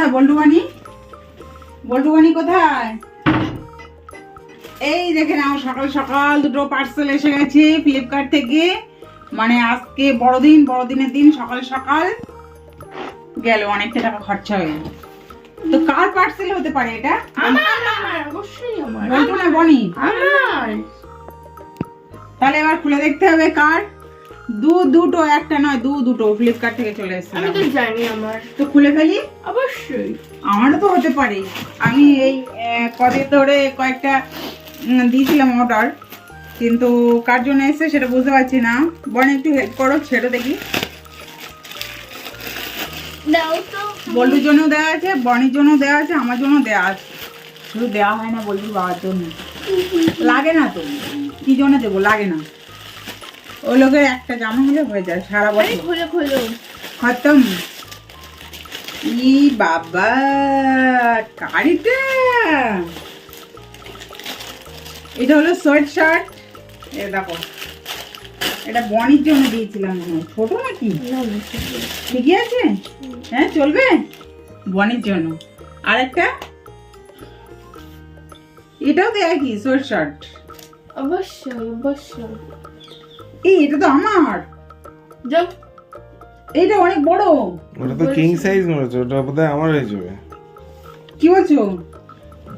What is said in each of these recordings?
কোথায়? বল্টু বানি বল্টু বানি কোথায়? এই দেখে নাও সকাল সকাল দুটো পার্সেল এসে গেছে ফ্লিপকার্ট থেকে। মানে আজকে বড়দিন বড়দিনের দিন সকাল সকাল গেল অনেকটা টাকা খরচা হয়ে তো কার পার্সেল হতে পারে এটা? বনি তাহলে এবার খুলে দেখতে হবে কার। দু দুটো একটা নয় দু দুটো ফ্লিপকার্ট থেকে চলে এসেছে আমি তো জানি আমার। তো খুলে ফেলি? অবশ্যই। আমারও তো হতে পারে। আমি এই কদিন ধরে কয়েকটা দিয়েছিলাম অর্ডার কিন্তু কার জন্য এসেছে সেটা বুঝতে পারছি না। বন একটু হেল্প করো ছেড়ে দেখি। বল্টুর জন্য দেওয়া আছে বনির জন্য দেওয়া আছে আমার জন্য দেওয়া আছে। শুধু দেওয়া হয় না বল্টুর বাবার জন্য। লাগে না তো। কি জন্য দেবো? লাগে না। ওই লোকের একটা জামা হলে হয়ে যায় সারা বছর। খোলো খোলো। খতম। ই বাবা কারিটা এটা হলো শর্ট শার্ট। এ দেখো। এটা বনির জন্য দিয়েছিলাম। ছোট নাকি? ঠিকই আছে? হ্যাঁ চলবে? বনির জন্য। আর একটা এটাও তো একই শর্ট শার্ট? অবশ্যই অবশ্যই। এই এটা তো আমার। যাও। এইটা অনেক বড়। ওটা তো কিং সাইজ মনে হচ্ছে ওটা বোধহয় আমার হয়ে যাবে। কি বলছো?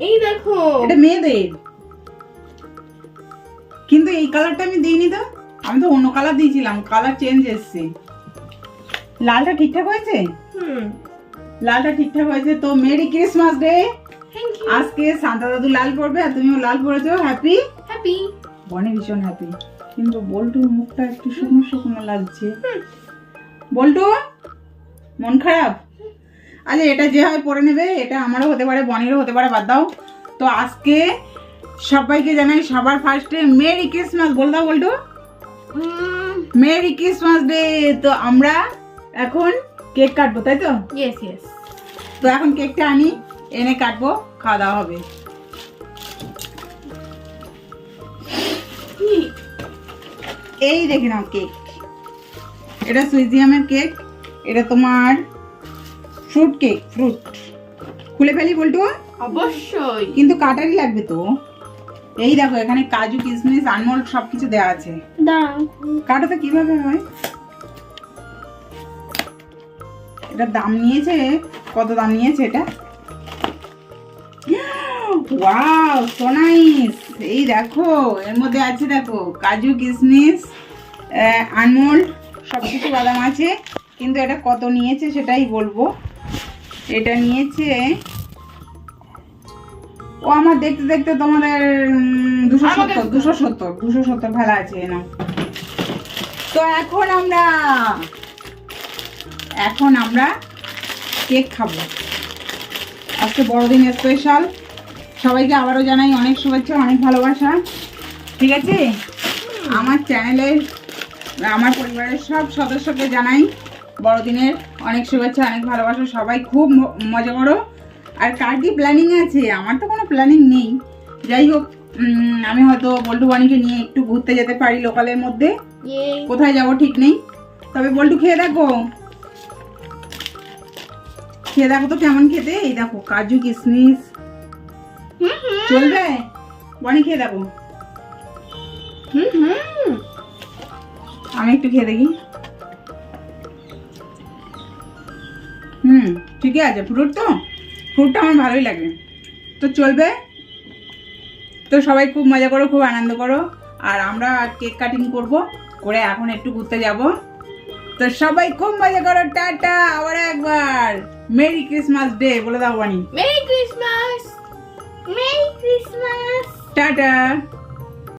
এই দেখো। এটা মেয়েদের। কিন্তু এই কালারটা আমি দিইনি তো। আমি তো অন্য কালার দিয়েছিলাম কালার চেঞ্জ এসছে। লালটা ঠিকঠাক হয়েছে? হুম। লালটা ঠিকঠাক হয়েছে তো মেরি ক্রিসমাস ডে। আজকে সান্তা দাদু লাল পরবে আর তুমিও লাল পরেছো। হ্যাপি হ্যাপি বনে ভীষণ হ্যাপি কিন্তু বল্টুর মুখটা একটু শুকনো শুকনো লাগছে। বল্টু মন খারাপ? আরে এটা যে হয় পরে নেবে এটা আমারও হতে পারে বনেরও হতে পারে বাদ দাও। তো আজকে সবাইকে জানাই সবার ফার্স্টে মেরি ক্রিসমাস বল দাও বল্টু। মেরি ক্রিসমাস ডে তো আমরা এখন কেক কাটবো তাই তো? ইয়েস ইয়েস তো এখন কেকটা আনি এনে কাটবো খাওয়া দাওয়া হবে। এই দেখে নাও কেক এটা সুইজিয়ামের কেক এটা তোমার ফ্রুট কেক ফ্রুট খুলে ফেলি বলটু? অবশ্যই। কিন্তু কাটারই লাগবে তো। এই দেখো এখানে কাজু কিশমিশ আনমোল্ড সবকিছু দেওয়া আছে। কাটাতে কীভাবে হয়? এটা দাম নিয়েছে? কত দাম নিয়েছে এটা? ওয়াও সো নাইস এই দেখো এর মধ্যে আছে দেখো কাজু কিশমিশ আনমোল্ড সব কিছু বাদাম আছে। কিন্তু এটা কত নিয়েছে সেটাই বলব। এটা নিয়েছে ও আমার দেখতে দেখতে তোমাদের দুশো সত্তর দুশো সত্তর দুশো সত্তর ভালো আছে না তো এখন আমরা এখন আমরা কেক খাব। আজকে বড়দিন স্পেশাল সবাইকে আবারও জানাই অনেক শুভেচ্ছা অনেক ভালোবাসা। ঠিক আছে? আমার চ্যানেলের আমার পরিবারের সব সদস্যকে জানাই বড়দিনের অনেক শুভেচ্ছা অনেক ভালোবাসা। সবাই খুব মজা করো। আর কার কি প্ল্যানিং আছে? আমার তো কোনো প্ল্যানিং নেই। যাই হোক আমি হয়তো বল্টু বাণীকে নিয়ে একটু ঘুরতে যেতে পারি লোকালের মধ্যে। কোথায় যাব ঠিক নেই। তবে বল্টু খেয়ে দেখো। খেয়ে দেখো তো কেমন খেতে? এই দেখো কাজু কিশমিশ চলবে? বনি খেয়ে দেখো হুম হুম। আমি একটু খেয়ে দেখি। হুম ঠিকই আছে। ফ্রুট তো? ফ্রুটটা আমার ভালোই লাগে। তো চলবে? তো সবাই খুব মজা করো খুব আনন্দ করো। আর আমরা কেক কাটিং করব। করে এখন একটু ঘুরতে যাব। তো সবাই খুব মজা করো। টাটা আবার একবার। মেরি ক্রিসমাস ডে বলে দাও বানি। Merry Christmas merry Christmas tata